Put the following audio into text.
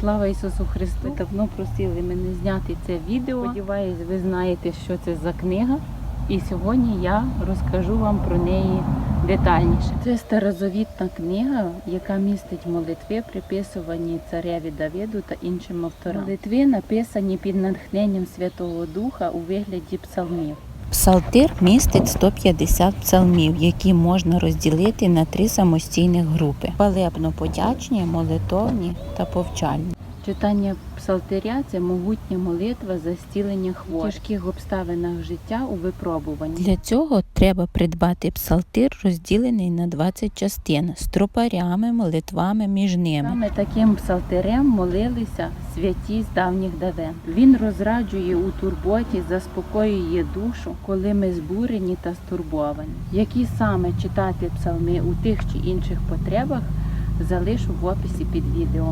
Слава Ісусу Христу! Ви давно просили мене зняти це відео. Сподіваюсь, ви знаєте, що це за книга. І сьогодні я розкажу вам про неї детальніше. Це старозавітна книга, яка містить молитви, приписувані цареві Давиду та іншим авторам. Молитви написані під натхненням Святого Духа у вигляді псалмів. Псалтир містить 150 псалмів, які можна розділити на три самостійних групи: хвалебно-подячні, молитовні та повчальні. Читання псалтиря це могутня молитва за зцілення хворих, в тяжких обставинах життя у випробуванні. Для цього треба придбати псалтир, розділений на 20 частин з тропарями, молитвами між ними. Саме таким псалтирем молилися святі з давніх давен. Він розраджує у турботі, заспокоює душу, коли ми збурені та стурбовані. Які саме читати псалми у тих чи інших потребах, залишу в описі під відео.